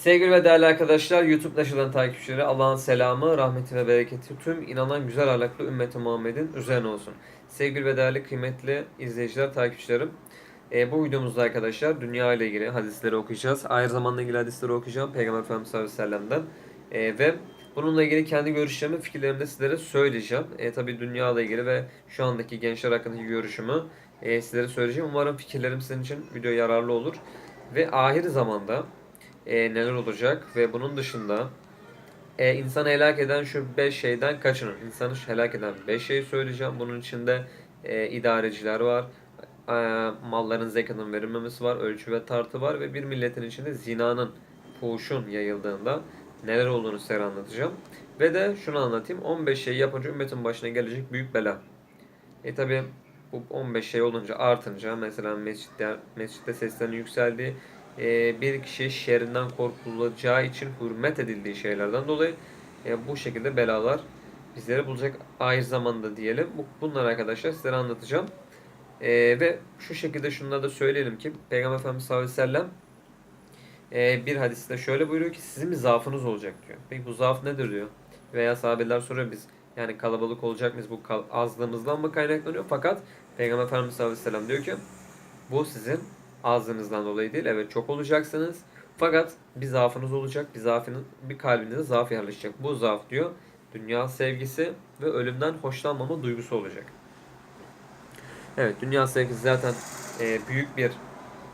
Sevgili ve değerli arkadaşlar, YouTube Naşı'dan takipçileri, Allah'ın selamı, rahmeti ve bereketi tüm inanan güzel ahlaklı ümmeti Muhammed'in üzerine olsun. Sevgili ve değerli kıymetli izleyiciler, takipçilerim, e, bu videomuzda arkadaşlar dünya ile ilgili hadisleri okuyacağız. Aynı zamanda ilgili hadisleri okuyacağım Peygamber Efendimiz sallallahu ve. E, ve bununla ilgili kendi görüşlerimi, fikirlerimi de sizlere söyleyeceğim. E, tabii dünya ile ilgili ve şu andaki gençler hakkındaki görüşümü e, sizlere söyleyeceğim. Umarım fikirlerim sizin için video yararlı olur. Ve ahir zamanda e, neler olacak ve bunun dışında e, insanı helak eden şu 5 şeyden kaçının. İnsanı helak eden 5 şeyi söyleyeceğim. Bunun içinde e, idareciler var, e, malların zekatının verilmemesi var, ölçü ve tartı var ve bir milletin içinde zinanın, fuhuşun yayıldığında neler olduğunu size anlatacağım. Ve de şunu anlatayım. 15 şey yapınca ümmetin başına gelecek büyük bela. E tabi bu 15 şey olunca artınca mesela mescitte, mescitte seslerin yükseldiği e, bir kişi şerrinden korkulacağı için hürmet edildiği şeylerden dolayı e, bu şekilde belalar bizleri bulacak ahir zamanda diyelim. Bu, bunları arkadaşlar sizlere anlatacağım. E, ve şu şekilde şunları da söyleyelim ki Peygamber Efendimiz sallallahu aleyhi ve sellem e, bir hadiste şöyle buyuruyor ki sizin bir zaafınız olacak diyor. Peki bu zaaf nedir diyor. Veya sahabeler soruyor biz yani kalabalık olacak mıyız bu azlığımızdan mı kaynaklanıyor? Fakat Peygamber Efendimiz sallallahu aleyhi ve sellem diyor ki bu sizin azlığınızdan dolayı değil. Evet çok olacaksınız. Fakat bir zaafınız olacak. Bir zaafınız, bir kalbinize zaaf yerleşecek. Bu zaaf diyor dünya sevgisi ve ölümden hoşlanmama duygusu olacak. Evet dünya sevgisi zaten e, büyük bir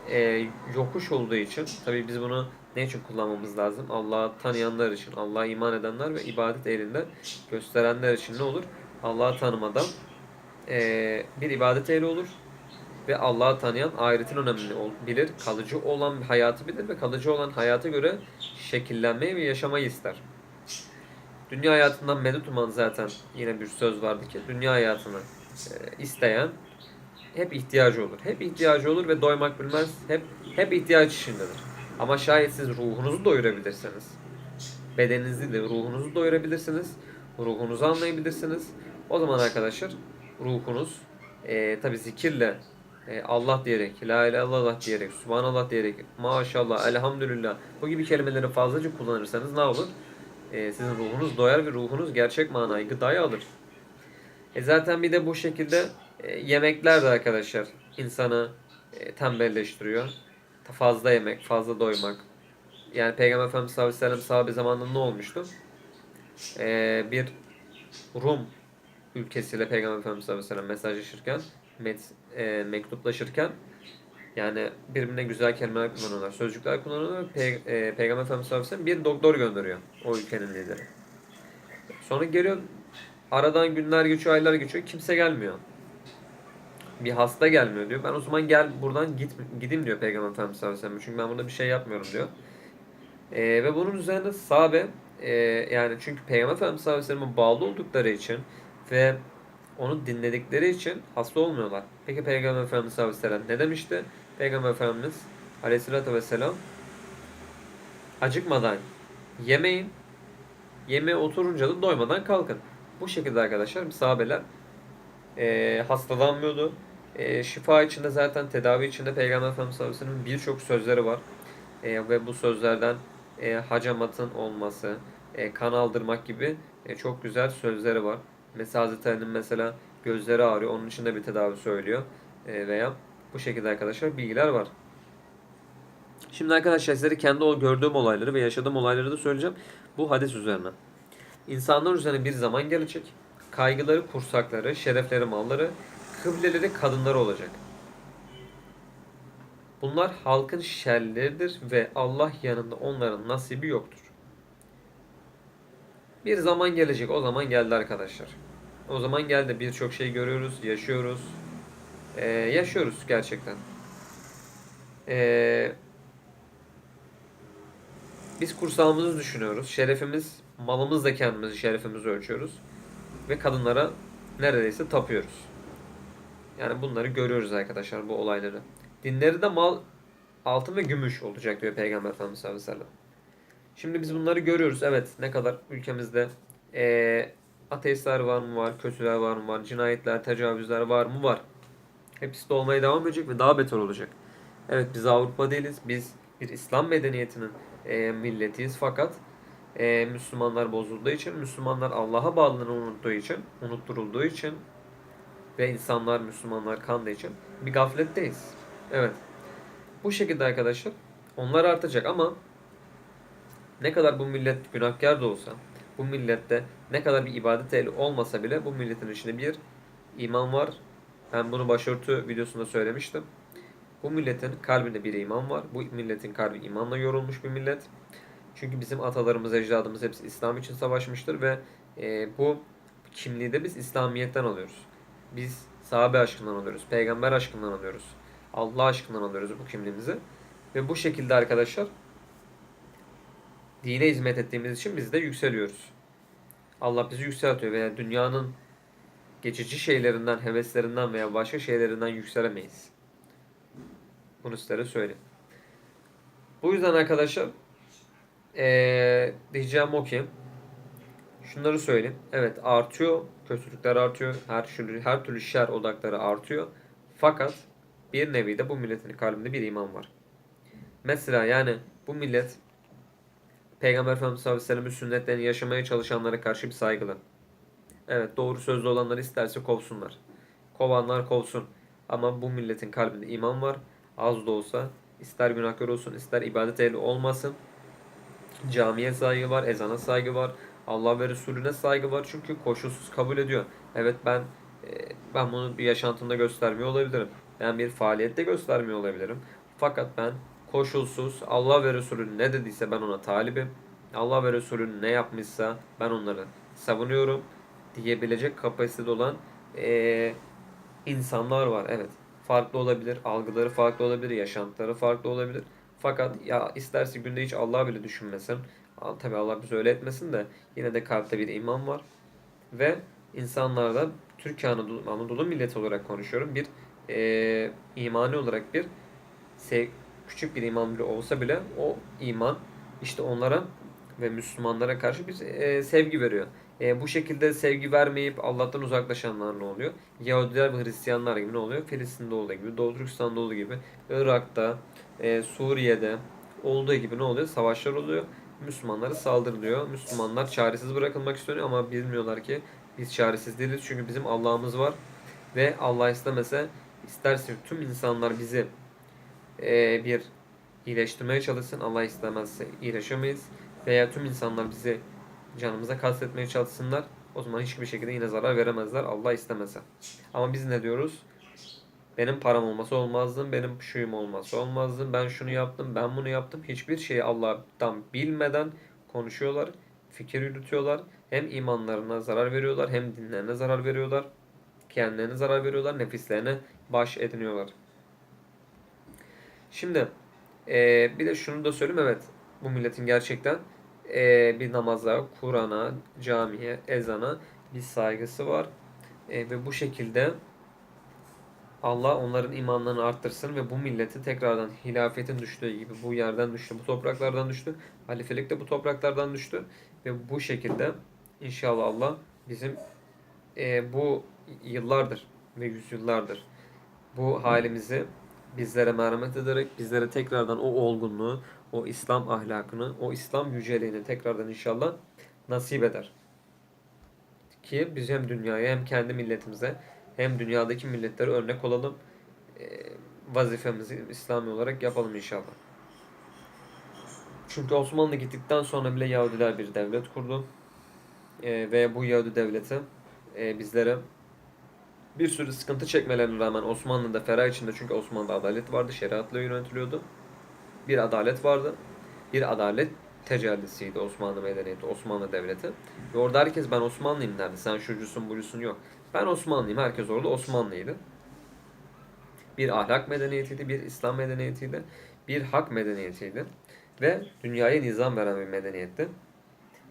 e, yokuş olduğu için tabii biz bunu ne için kullanmamız lazım? Allah'ı tanıyanlar için, Allah'a iman edenler ve ibadet ehlinde gösterenler için ne olur? Allah'ı tanımadan e, bir ibadet ehli olur ve Allah'ı tanıyan ahiretin önemini bilir, kalıcı olan hayatı bilir ve kalıcı olan hayata göre şekillenmeyi ve yaşamayı ister. Dünya hayatından medet uman zaten yine bir söz vardı ki dünya hayatını e, isteyen hep ihtiyacı olur. Hep ihtiyacı olur ve doymak bilmez. Hep hep ihtiyaç içindedir. Ama şayet siz ruhunuzu doyurabilirseniz, bedeninizi de ruhunuzu doyurabilirsiniz, ruhunuzu anlayabilirsiniz. O zaman arkadaşlar ruhunuz e, tabi zikirle e, Allah diyerek, La ilahe illallah diyerek, Subhanallah diyerek, Maşallah, Elhamdülillah bu gibi kelimeleri fazlaca kullanırsanız ne olur? E, sizin ruhunuz doyar ve ruhunuz gerçek manayı, gıdayı alır. E zaten bir de bu şekilde e, yemekler de arkadaşlar insanı e, tembelleştiriyor. Fazla yemek, fazla doymak. Yani Peygamber Efendimiz sallallahu aleyhi ve sellem sahabe zamanında ne olmuştu? E, bir Rum ülkesiyle Peygamber Efendimiz sallallahu aleyhi ve sellem mesajlaşırken, e, mektuplaşırken yani birbirine güzel kelimeler kullanıyorlar, sözcükler kullanıyorlar. Pey- e, Peygamber Efendimiz sallallahu bir doktor gönderiyor o ülkenin lideri. Sonra geliyor Aradan günler geçiyor, aylar geçiyor. Kimse gelmiyor. Bir hasta gelmiyor diyor. Ben o zaman gel buradan git gideyim diyor Peygamber Efendimiz sallallahu. Çünkü ben burada bir şey yapmıyorum diyor. Ee, ve bunun üzerine sahabe e, yani çünkü Peygamber Efendimiz sallallahu bağlı oldukları için ve onu dinledikleri için hasta olmuyorlar. Peki Peygamber Efendimiz sallallahu aleyhi ve sellem ne demişti? Peygamber Efendimiz aleyhissalatü vesselam acıkmadan yemeyin. Yemeğe oturunca da doymadan kalkın. Bu şekilde arkadaşlar sahabeler e, hastalanmıyordu. E, şifa içinde zaten tedavi içinde Peygamber Efendimiz sallallahu aleyhi ve sellem'in birçok sözleri var. E, ve bu sözlerden e, hacamatın olması, e, kan aldırmak gibi e, çok güzel sözleri var. Mesela Hazreti Ali'nin mesela gözleri ağrıyor. Onun için de bir tedavi söylüyor. E, veya bu şekilde arkadaşlar bilgiler var. Şimdi arkadaşlar sizlere kendi o gördüğüm olayları ve yaşadığım olayları da söyleyeceğim. Bu hadis üzerine. İnsanlar üzerine bir zaman gelecek. Kaygıları, kursakları, şerefleri, malları, kıbleleri, kadınları olacak. Bunlar halkın şerleridir ve Allah yanında onların nasibi yoktur. Bir zaman gelecek. O zaman geldi arkadaşlar. O zaman geldi. Birçok şey görüyoruz, yaşıyoruz. Ee, yaşıyoruz gerçekten. Ee, biz kursağımızı düşünüyoruz. Şerefimiz, malımızla kendimizi, şerefimizi ölçüyoruz. Ve kadınlara neredeyse tapıyoruz. Yani bunları görüyoruz arkadaşlar bu olayları. Dinleri de mal, altın ve gümüş olacak diyor Peygamber Efendimiz sallallahu. Şimdi biz bunları görüyoruz. Evet ne kadar ülkemizde eee ateistler var mı var, kötüler var mı var, cinayetler, tecavüzler var mı var. Hepsi de olmaya devam edecek ve daha beter olacak. Evet biz Avrupa değiliz. Biz bir İslam medeniyetinin e, milletiyiz. Fakat e, Müslümanlar bozulduğu için, Müslümanlar Allah'a bağlılığını unuttuğu için, unutturulduğu için ve insanlar Müslümanlar kandığı için bir gafletteyiz. Evet. Bu şekilde arkadaşlar onlar artacak ama ne kadar bu millet günahkar da olsa, bu millette ne kadar bir ibadet ehli olmasa bile bu milletin içinde bir iman var. Ben bunu başörtü videosunda söylemiştim. Bu milletin kalbinde bir iman var. Bu milletin kalbi imanla yorulmuş bir millet. Çünkü bizim atalarımız, ecdadımız hepsi İslam için savaşmıştır ve e, bu kimliği de biz İslamiyet'ten alıyoruz. Biz sahabe aşkından alıyoruz, peygamber aşkından alıyoruz, Allah aşkından alıyoruz bu kimliğimizi. Ve bu şekilde arkadaşlar dine hizmet ettiğimiz için biz de yükseliyoruz. Allah bizi yükseltiyor veya dünyanın geçici şeylerinden, heveslerinden veya başka şeylerinden yükselemeyiz. Bunu sizlere söyleyeyim. Bu yüzden arkadaşlar ee, diyeceğim o ki şunları söyleyeyim. Evet artıyor. Kötülükler artıyor. Her türlü, her türlü şer odakları artıyor. Fakat bir nevi de bu milletin kalbinde bir iman var. Mesela yani bu millet Peygamber Efendimiz sallallahu aleyhi ve sellem'in sünnetlerini yaşamaya çalışanlara karşı bir saygılı. Evet doğru sözlü olanlar isterse kovsunlar. Kovanlar kovsun. Ama bu milletin kalbinde iman var. Az da olsa ister günahkar olsun ister ibadet ehli olmasın. Camiye saygı var, ezana saygı var. Allah ve Resulüne saygı var çünkü koşulsuz kabul ediyor. Evet ben e, ben bunu bir yaşantımda göstermiyor olabilirim. Ben bir faaliyette göstermiyor olabilirim. Fakat ben koşulsuz Allah ve Resulü ne dediyse ben ona talibim. Allah ve Resulü ne yapmışsa ben onları savunuyorum diyebilecek kapasitede olan e, insanlar var. Evet farklı olabilir, algıları farklı olabilir, yaşantıları farklı olabilir. Fakat ya isterse günde hiç Allah bile düşünmesin. Tabi Allah bizi öyle etmesin de yine de kalpte bir iman var. Ve insanlarda Türkiye Anadolu, Anadolu milleti olarak konuşuyorum. Bir e, imani olarak bir sev, küçük bir iman bile olsa bile o iman işte onlara ve Müslümanlara karşı bir e, sevgi veriyor. E, bu şekilde sevgi vermeyip Allah'tan uzaklaşanlar ne oluyor? Yahudiler ve Hristiyanlar gibi ne oluyor? Filistin'de olduğu gibi, Doğu Türkistan'da olduğu gibi, Irak'ta, e, Suriye'de olduğu gibi ne oluyor? Savaşlar oluyor. Müslümanlara saldırılıyor. Müslümanlar çaresiz bırakılmak istiyor ama bilmiyorlar ki biz çaresiz değiliz. Çünkü bizim Allah'ımız var. Ve Allah istemese isterse tüm insanlar bizi e, bir iyileştirmeye çalışsın. Allah istemezse iyileşemeyiz. Veya tüm insanlar bizi canımıza kastetmeye çalışsınlar. O zaman hiçbir şekilde yine zarar veremezler Allah istemese. Ama biz ne diyoruz? Benim param olması olmazdı, benim şuyum olması olmazdı, ben şunu yaptım, ben bunu yaptım. Hiçbir şeyi Allah'tan bilmeden konuşuyorlar, fikir yürütüyorlar. Hem imanlarına zarar veriyorlar, hem dinlerine zarar veriyorlar. Kendilerine zarar veriyorlar, nefislerine baş ediniyorlar. Şimdi e, bir de şunu da söyleyeyim evet bu milletin gerçekten e, bir namaza, Kur'an'a, camiye, ezana bir saygısı var. E, ve bu şekilde Allah onların imanlarını arttırsın ve bu milleti tekrardan hilafetin düştüğü gibi bu yerden düştü, bu topraklardan düştü. Halifelik de bu topraklardan düştü. Ve bu şekilde inşallah Allah bizim e, bu yıllardır ve yüzyıllardır bu halimizi bizlere merhamet ederek bizlere tekrardan o olgunluğu, o İslam ahlakını, o İslam yüceliğini tekrardan inşallah nasip eder. Ki biz hem dünyaya hem kendi milletimize hem dünyadaki milletlere örnek olalım. E, vazifemizi İslami olarak yapalım inşallah. Çünkü Osmanlı gittikten sonra bile Yahudiler bir devlet kurdu. E, ve bu Yahudi devleti e, bizlere bir sürü sıkıntı çekmelerine rağmen Osmanlı'da ferah içinde çünkü Osmanlı'da adalet vardı, şeriatla yönetiliyordu. Bir adalet vardı. Bir adalet tecellisiydi Osmanlı medeniyeti, Osmanlı devleti. Ve orada herkes ben Osmanlıyım derdi. Sen şucusun, bucusun yok. Ben Osmanlıyım. Herkes orada Osmanlıydı. Bir ahlak medeniyetiydi, bir İslam medeniyetiydi, bir hak medeniyetiydi. Ve dünyaya nizam veren bir medeniyetti.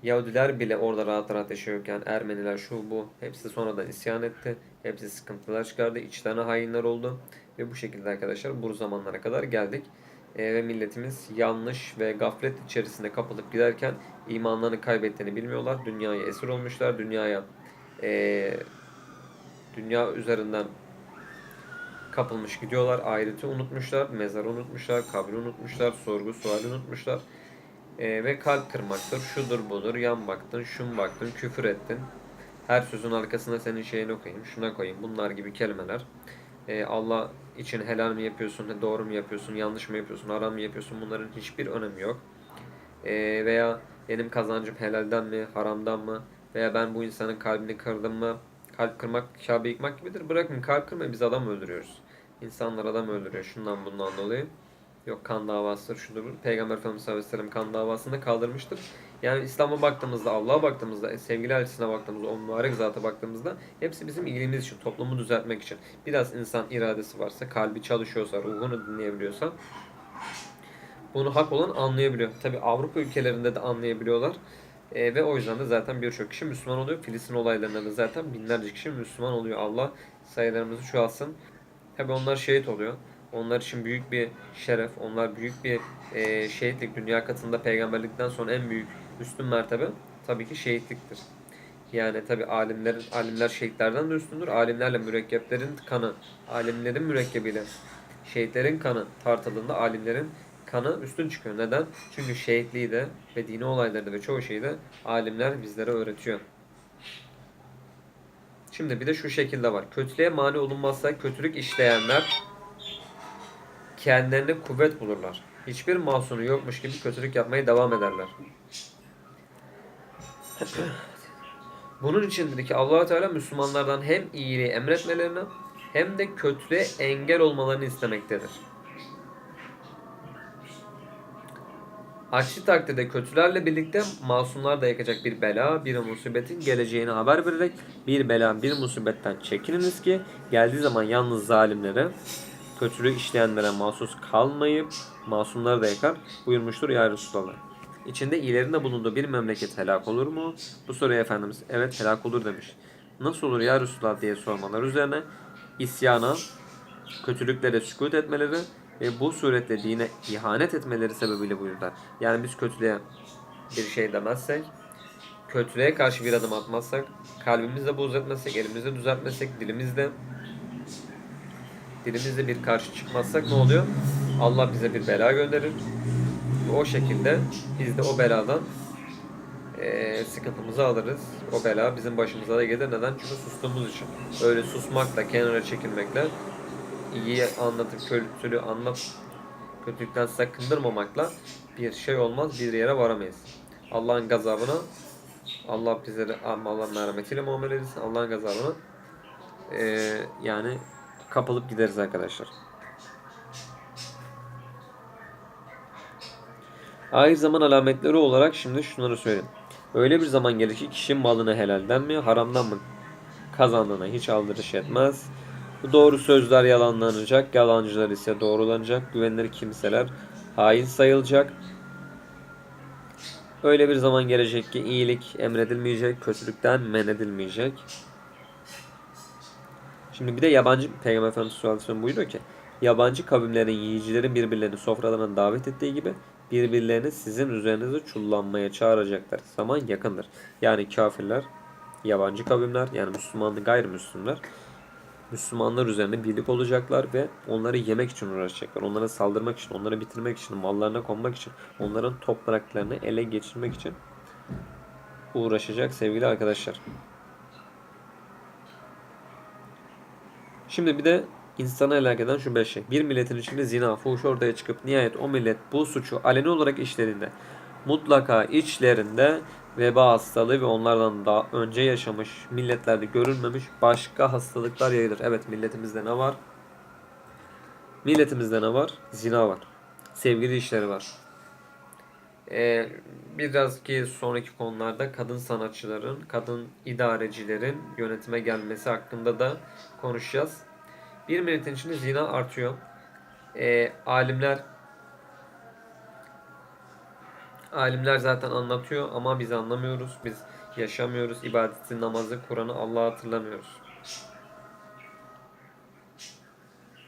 Yahudiler bile orada rahat rahat yaşıyorken Ermeniler şu bu hepsi sonradan isyan etti. Hepsi sıkıntılar çıkardı. içlerine hainler oldu. Ve bu şekilde arkadaşlar bu zamanlara kadar geldik. E, ve milletimiz yanlış ve gaflet içerisinde kapılıp giderken imanlarını kaybettiğini bilmiyorlar. Dünyaya esir olmuşlar. Dünyaya e, dünya üzerinden kapılmış gidiyorlar. Ahireti unutmuşlar. Mezarı unutmuşlar. Kabri unutmuşlar. Sorgu suali unutmuşlar. E, ve kalp kırmaktır. Şudur budur. Yan baktın, şun baktın, küfür ettin. Her sözün arkasına senin şeyini koyayım, şuna koyayım. Bunlar gibi kelimeler. E, Allah için helal mi yapıyorsun, doğru mu yapıyorsun, yanlış mı yapıyorsun, haram mı yapıyorsun bunların hiçbir önemi yok. E, veya benim kazancım helalden mi, haramdan mı veya ben bu insanın kalbini kırdım mı, kalp kırmak, Kabe yıkmak gibidir. Bırakın kalp kırmayı biz adam öldürüyoruz. İnsanlar adam öldürüyor şundan bundan dolayı. Yok kan davasıdır şudur. Peygamber Efendimiz sallallahu aleyhi ve kan davasını kaldırmıştır. Yani İslam'a baktığımızda, Allah'a baktığımızda, e, sevgili elçisine baktığımızda, o mübarek zata baktığımızda hepsi bizim iyiliğimiz için, toplumu düzeltmek için. Biraz insan iradesi varsa, kalbi çalışıyorsa, ruhunu dinleyebiliyorsa bunu hak olan anlayabiliyor. Tabi Avrupa ülkelerinde de anlayabiliyorlar. E, ve o yüzden de zaten birçok kişi Müslüman oluyor. Filistin olaylarında da zaten binlerce kişi Müslüman oluyor. Allah sayılarımızı çoğalsın. Tabi onlar şehit oluyor. Onlar için büyük bir şeref. Onlar büyük bir e, şehitlik. Dünya katında peygamberlikten sonra en büyük üstün mertebe tabii ki şehitliktir. Yani tabi alimlerin alimler şehitlerden de üstündür. Alimlerle mürekkeplerin kanı, alimlerin mürekkebiyle şehitlerin kanı tartıldığında alimlerin kanı üstün çıkıyor. Neden? Çünkü şehitliği de ve dini olayları da ve çoğu şeyi de alimler bizlere öğretiyor. Şimdi bir de şu şekilde var. Kötülüğe mani olunmazsa kötülük işleyenler kendilerine kuvvet bulurlar. Hiçbir masunu yokmuş gibi kötülük yapmaya devam ederler. Bunun içindir ki allah Teala Müslümanlardan hem iyiliği emretmelerini hem de kötülüğe engel olmalarını istemektedir. Aksi takdirde kötülerle birlikte masumlar da yakacak bir bela, bir musibetin geleceğini haber vererek bir bela, bir musibetten çekininiz ki geldiği zaman yalnız zalimlere, kötülüğü işleyenlere mahsus kalmayıp masumları da yakar buyurmuştur ya Resulallah. İçinde iyilerinde bulunduğu bir memleket helak olur mu? Bu soruya Efendimiz evet helak olur demiş. Nasıl olur ya Resulallah diye sormalar üzerine isyana, kötülüklere sükut etmeleri ve bu suretle dine ihanet etmeleri sebebiyle buyurdular. Yani biz kötülüğe bir şey demezsek, kötülüğe karşı bir adım atmazsak, kalbimizle buğz etmezsek, elimizle düzeltmezsek, dilimizle dilimizle bir karşı çıkmazsak ne oluyor? Allah bize bir bela gönderir. O şekilde biz de o beladan eee, sıkıntımızı alırız. O bela bizim başımıza da gelir. Neden? Çünkü sustuğumuz için. Öyle susmakla, kenara çekilmekle iyi anlatıp kötülüğü anlat kötülükten sakındırmamakla bir şey olmaz bir yere varamayız. Allah'ın gazabına Allah bizleri Allah'ın merhametiyle muamele etsin. Allah'ın gazabına eee, yani kapılıp gideriz arkadaşlar. Ahir zaman alametleri olarak şimdi şunları söyleyeyim. Öyle bir zaman gelir ki kişi malını helalden mi haramdan mı kazandığına hiç aldırış etmez. Doğru sözler yalanlanacak, yalancılar ise doğrulanacak, güvenilir kimseler hain sayılacak. Öyle bir zaman gelecek ki iyilik emredilmeyecek, kötülükten men edilmeyecek. Şimdi bir de yabancı Peygamber Efendimiz sallallahu aleyhi ve sellem buyuruyor ki yabancı kavimlerin yiyicilerin birbirlerini sofralarına davet ettiği gibi birbirlerini sizin üzerinize çullanmaya çağıracaklar. Zaman yakındır. Yani kafirler, yabancı kavimler yani Müslümanlı gayrimüslimler Müslümanlar üzerinde birlik olacaklar ve onları yemek için uğraşacaklar. Onlara saldırmak için, onları bitirmek için, mallarına konmak için, onların topraklarını ele geçirmek için uğraşacak sevgili arkadaşlar. Şimdi bir de insanı helak eden şu beş şey. Bir milletin içinde zina, fuhuş ortaya çıkıp nihayet o millet bu suçu aleni olarak işlediğinde mutlaka içlerinde veba hastalığı ve onlardan daha önce yaşamış milletlerde görülmemiş başka hastalıklar yayılır. Evet milletimizde ne var? Milletimizde ne var? Zina var. Sevgili işleri var. Ee, biraz ki sonraki konularda kadın sanatçıların, kadın idarecilerin yönetime gelmesi hakkında da konuşacağız. Bir milletin içinde zina artıyor. Ee, alimler Alimler zaten anlatıyor ama biz anlamıyoruz. Biz yaşamıyoruz. ibadeti, namazı, Kur'an'ı Allah'ı hatırlamıyoruz.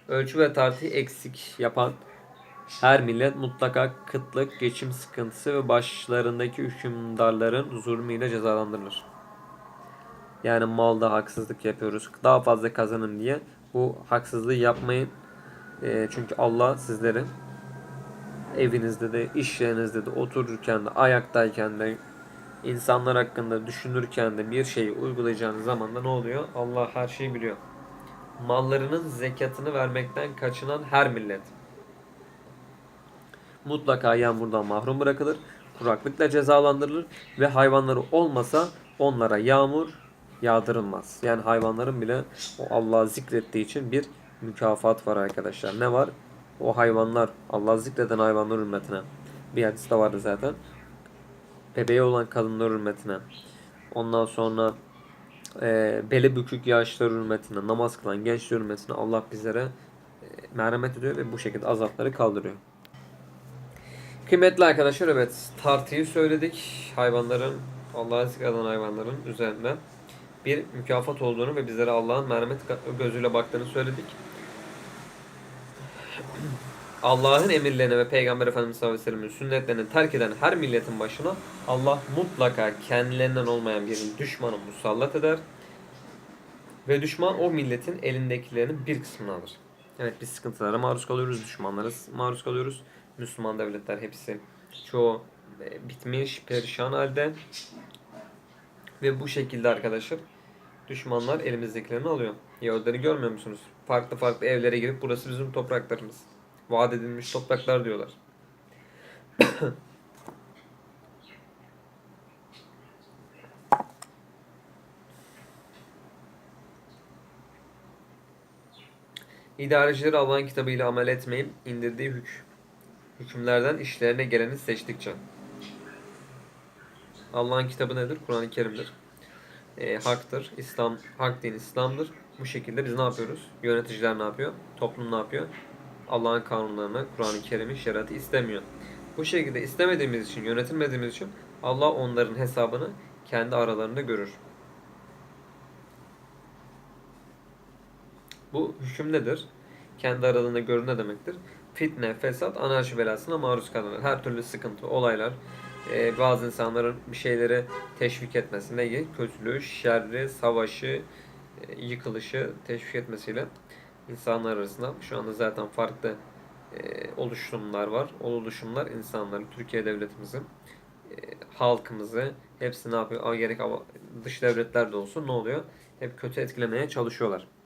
Ölçü ve tartıyı eksik yapan her millet mutlaka kıtlık, geçim sıkıntısı ve başlarındaki hükümdarların zulmüyle cezalandırılır. Yani malda haksızlık yapıyoruz. Daha fazla kazanın diye bu haksızlığı yapmayın. E, çünkü Allah sizleri evinizde de, iş yerinizde de, otururken de, ayaktayken de, insanlar hakkında düşünürken de bir şeyi uygulayacağınız zaman da ne oluyor? Allah her şeyi biliyor. Mallarının zekatını vermekten kaçınan her millet mutlaka yağmurdan mahrum bırakılır, kuraklıkla cezalandırılır ve hayvanları olmasa onlara yağmur yağdırılmaz. Yani hayvanların bile o Allah'ı zikrettiği için bir mükafat var arkadaşlar. Ne var? O hayvanlar, Allah zikreden hayvanlar hürmetine. Bir hadis de vardı zaten. Bebeği olan kadınlar hürmetine. Ondan sonra e, beli bükük yaşlar hürmetine, namaz kılan gençler hürmetine Allah bizlere e, merhamet ediyor ve bu şekilde azapları kaldırıyor. Kıymetli arkadaşlar evet tartıyı söyledik. Hayvanların Allah'a zikreden hayvanların üzerinde bir mükafat olduğunu ve bizlere Allah'ın merhamet gözüyle baktığını söyledik. Allah'ın emirlerine ve Peygamber Efendimiz sallallahu aleyhi ve sellem'in sünnetlerini terk eden her milletin başına Allah mutlaka kendilerinden olmayan bir düşmanı musallat eder. Ve düşman o milletin elindekilerinin bir kısmını alır. Evet biz sıkıntılara maruz kalıyoruz, düşmanlara maruz kalıyoruz. Müslüman devletler hepsi çoğu e, bitmiş, perişan halde. Ve bu şekilde arkadaşlar düşmanlar elimizdekilerini alıyor. Yahudileri görmüyor musunuz? Farklı farklı evlere girip burası bizim topraklarımız. Vaat edilmiş topraklar diyorlar. İdarecileri Allah'ın kitabıyla amel etmeyip indirdiği hük hükümlerden işlerine geleni seçtikçe. Allah'ın kitabı nedir? Kur'an-ı Kerim'dir. E, haktır. İslam, hak din İslam'dır. Bu şekilde biz ne yapıyoruz? Yöneticiler ne yapıyor? Toplum ne yapıyor? Allah'ın kanunlarını, Kur'an-ı Kerim'i, şeriatı istemiyor. Bu şekilde istemediğimiz için, yönetilmediğimiz için Allah onların hesabını kendi aralarında görür. Bu hüküm nedir? Kendi aralarında görür ne demektir? Fitne, fesat, anarşi belasına maruz kalırlar. Her türlü sıkıntı, olaylar, e, bazı insanların bir şeyleri teşvik etmesine, kötülüğü, şerri, savaşı, e, yıkılışı teşvik etmesiyle insanlar arasında şu anda zaten farklı e, oluşumlar var. O oluşumlar insanları, Türkiye devletimizin, e, halkımızı hepsi ne yapıyor? Gerek dış devletler de olsun ne oluyor? Hep kötü etkilemeye çalışıyorlar.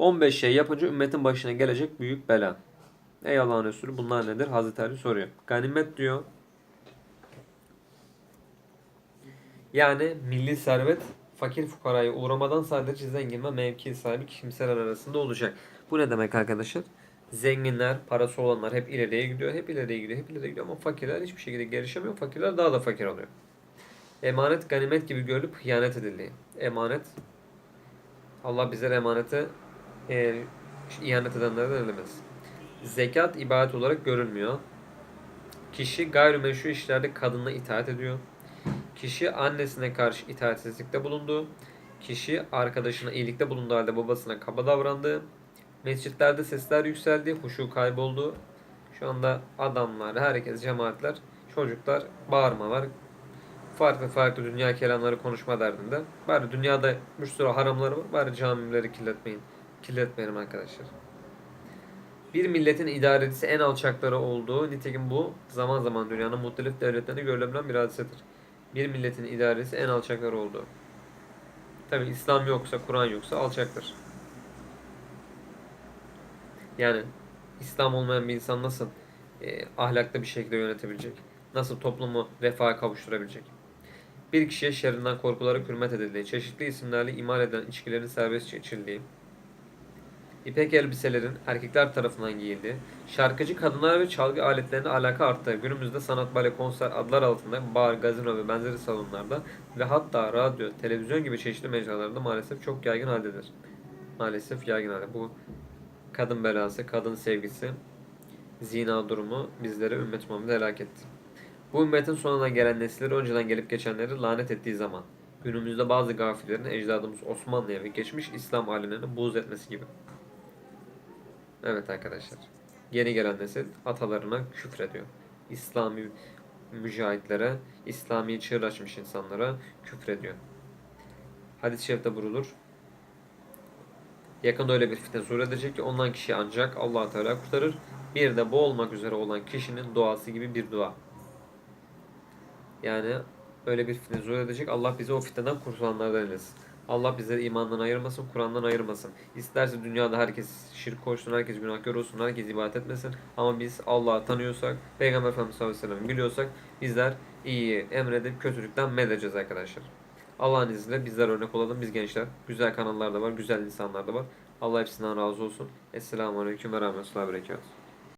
15 şey yapınca ümmetin başına gelecek büyük bela. Ey Allah'ın Resulü bunlar nedir? Hazreti Ali soruyor. Ganimet diyor. Yani milli servet fakir fukaraya uğramadan sadece zengin ve mevki sahibi kimseler arasında olacak. Bu ne demek arkadaşlar? Zenginler, parası olanlar hep ileriye gidiyor, hep ileriye gidiyor, hep ileriye gidiyor ama fakirler hiçbir şekilde gelişemiyor. Fakirler daha da fakir oluyor. Emanet ganimet gibi görülüp hıyanet edildiği. Emanet Allah bizlere emanete e, ihanet edenlerden eylemez. Zekat ibadet olarak görülmüyor. Kişi gayrimeşru işlerde kadına itaat ediyor. Kişi annesine karşı itaatsizlikte bulundu. Kişi arkadaşına iyilikte bulunduğu halde babasına kaba davrandı. Mescitlerde sesler yükseldi, huşu kayboldu. Şu anda adamlar, herkes, cemaatler, çocuklar bağırmalar, farklı farklı dünya kelamları konuşma derdinde. Bari dünyada bir sürü haramları var, bari camileri kirletmeyin. Kirletmeyelim arkadaşlar. Bir milletin idarecisi en alçakları olduğu, nitekim bu zaman zaman dünyanın muhtelif devletlerinde görülebilen bir hadisedir bir milletin idaresi en alçaklar oldu. Tabi İslam yoksa, Kur'an yoksa alçaktır. Yani İslam olmayan bir insan nasıl e, ahlaklı bir şekilde yönetebilecek? Nasıl toplumu refaha kavuşturabilecek? Bir kişiye şerrinden korkularak hürmet edildiği, çeşitli isimlerle imal edilen içkilerin serbest içildiği, İpek elbiselerin erkekler tarafından giyildiği, şarkıcı kadınlar ve çalgı aletlerine alaka arttığı, günümüzde sanat, bale, konser adlar altında bar, gazino ve benzeri salonlarda ve hatta radyo, televizyon gibi çeşitli mecralarda maalesef çok yaygın haldedir. Maalesef yaygın halde. Bu kadın belası, kadın sevgisi, zina durumu bizlere ümmet Muhammed'e helak etti. Bu ümmetin sonuna gelen nesilleri önceden gelip geçenleri lanet ettiği zaman günümüzde bazı gafillerin ecdadımız Osmanlı'ya ve geçmiş İslam alimlerine buğz etmesi gibi. Evet arkadaşlar. Yeni gelen nesil atalarına küfrediyor. İslami mücahitlere, İslami çığır açmış insanlara küfrediyor. Hadis-i şerifte burulur. Yakında öyle bir fitne zuhur edecek ki ondan kişi ancak allah Teala kurtarır. Bir de bu olmak üzere olan kişinin duası gibi bir dua. Yani öyle bir fitne zuhur edecek. Allah bizi o fitneden kurtulanlardan eylesin. Allah bizleri imandan ayırmasın, Kur'an'dan ayırmasın. İsterse dünyada herkes şirk koşsun, herkes günahkar olsun, herkes ibadet etmesin. Ama biz Allah'ı tanıyorsak, Peygamber Efendimiz sallallahu aleyhi ve sellem'i biliyorsak bizler iyiyi emredip kötülükten men edeceğiz arkadaşlar. Allah'ın izniyle bizler örnek olalım biz gençler. Güzel kanallar da var, güzel insanlar da var. Allah hepsinden razı olsun. Esselamu Aleyküm ve Rahmetullahi Berekatuhu.